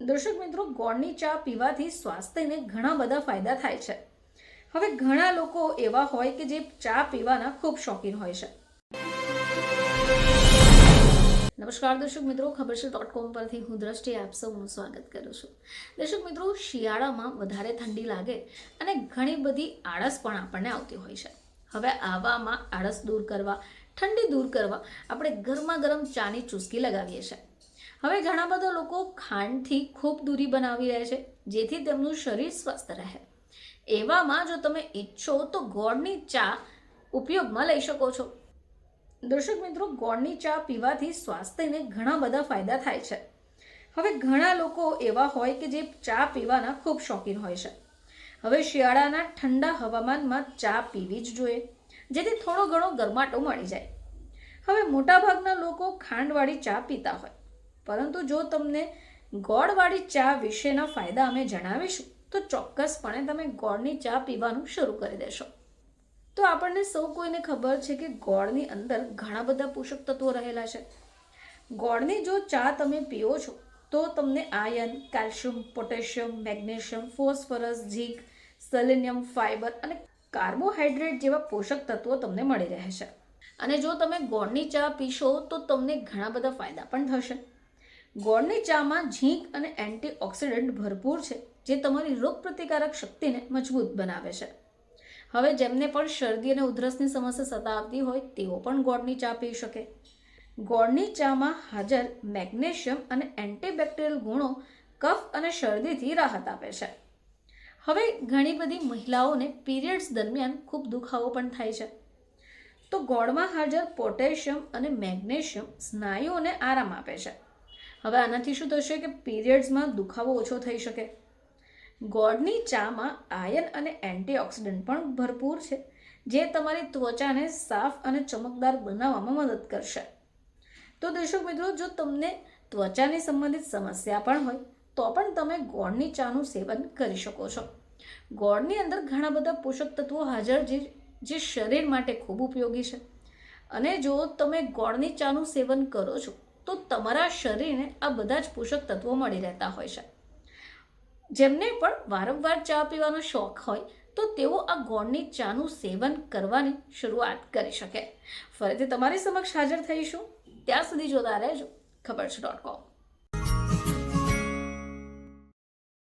દર્શક મિત્રો, ગોળની ચા પીવાથી સ્વાસ્થ્યને ઘણા બધા ફાયદા થાય છે. હવે ઘણા લોકો એવા હોય કે જે ચા પીવાના ખૂબ શોખીન હોય છે. નમસ્કાર દર્શક મિત્રો, ખબર છે ડોટ કોમ પરથી હું દ્રષ્ટિ આપ સૌનું સ્વાગત કરું છું. દર્શક મિત્રો, શિયાળામાં વધારે ઠંડી લાગે અને ઘણી બધી આળસ પણ આપણને આવતી હોય છે. હવે આવામાં આળસ દૂર કરવા, ઠંડી દૂર કરવા આપણે ગરમા ગરમ ચાની ચુસ્કી લગાવીએ છીએ. હવે ઘણા બધા લોકો ખાંડથી ખૂબ દૂરી બનાવી રહે છે, જેથી તેમનું શરીર સ્વસ્થ રહે. એવામાં જો તમે ઈચ્છો તો ગોળની ચા ઉપયોગમાં લઈ શકો છો. દર્શક મિત્રો, ગોળની ચા પીવાથી સ્વાસ્થ્યને ઘણા બધા ફાયદા થાય છે. હવે ઘણા લોકો એવા હોય કે જે ચા પીવાના ખૂબ શોખીન હોય છે. હવે શિયાળાના ઠંડા હવામાનમાં ચા પીવી જ જોઈએ, જેથી થોડો ઘણો ગરમાટો મળી જાય. હવે મોટાભાગના લોકો ખાંડવાળી ચા પીતા હોય. પરંતુ જો તમને ગોળવાળી ચા વિશેના ફાયદા અમે જણાવીશું, તો ચોક્કસપણે તમે ગોળની ચા પીવાનું શરૂ કરી દેશો. તો આપણને સૌ કોઈને ખબર છે કે ગોળની અંદર ઘણા બધા પોષક તત્વો રહેલા છે. ગોળની જો ચા તમે પીઓ છો, તો તમને iron, calcium, potassium, magnesium, phosphorus, zinc, selenium, fibre અને કાર્બોહાઈડ્રેટ જેવા પોષક તત્વો તમને મળી રહે છે. અને જો તમે ગોળની ચા પીશો, તો તમને ઘણા બધા ફાયદા પણ થશે. ગોળની ચામાં ઝીંક અને એન્ટીઓક્સિડન્ટ ભરપૂર છે, જે તમારી રોગપ્રતિકારક શક્તિને મજબૂત બનાવે છે. હવે જેમને પણ શરદી અને ઉધરસની સમસ્યા સતાવતી હોય, તેઓ પણ ગોળની ચા પી શકે. ગોળની ચામાં હાજર મેગ્નેશિયમ અને એન્ટીબેક્ટેરિયલ ગુણો કફ અને શરદીથી રાહત આપે છે. હવે ઘણી બધી મહિલાઓને પીરિયડ્સ દરમિયાન ખૂબ દુખાવો પણ થાય છે. તો ગોળમાં હાજર પોટેશિયમ અને મેગ્નેશિયમ સ્નાયુઓને આરામ આપે છે. હવે આનાથી શું થશે કે પીરિયડ્સમાં દુખાવો ઓછો થઈ શકે. ગોળની ચામાં આયન અને એન્ટીઓક્સિડન્ટ પણ ભરપૂર છે, જે તમારી ત્વચાને સાફ અને ચમકદાર બનાવવામાં મદદ કરશે. તો દર્શક મિત્રો, જો તમને ત્વચાની સંબંધિત સમસ્યા પણ હોય, તો પણ તમે ગોળની ચાનું સેવન કરી શકો છો. ગોળની અંદર ઘણા બધા પોષક તત્વો હાજર જે જે શરીર માટે ખૂબ ઉપયોગી છે. અને જો તમે ગોળની ચાનું સેવન કરો છો તો તમારા શરીરને આ બધા જ પોષક તત્વો મળી રહેતા હોય છે. જેમને પણ વારંવાર ચા પીવાનો શોખ હોય, તો તેઓ આ ગોળની ચાનું સેવન કરવાની શરૂઆત કરી શકે. ફરીથી તમારી સમક્ષ હાજર થઈશું. ત્યાં સુધી જોતા રહેજો. ખબર છે ડોટ કોમ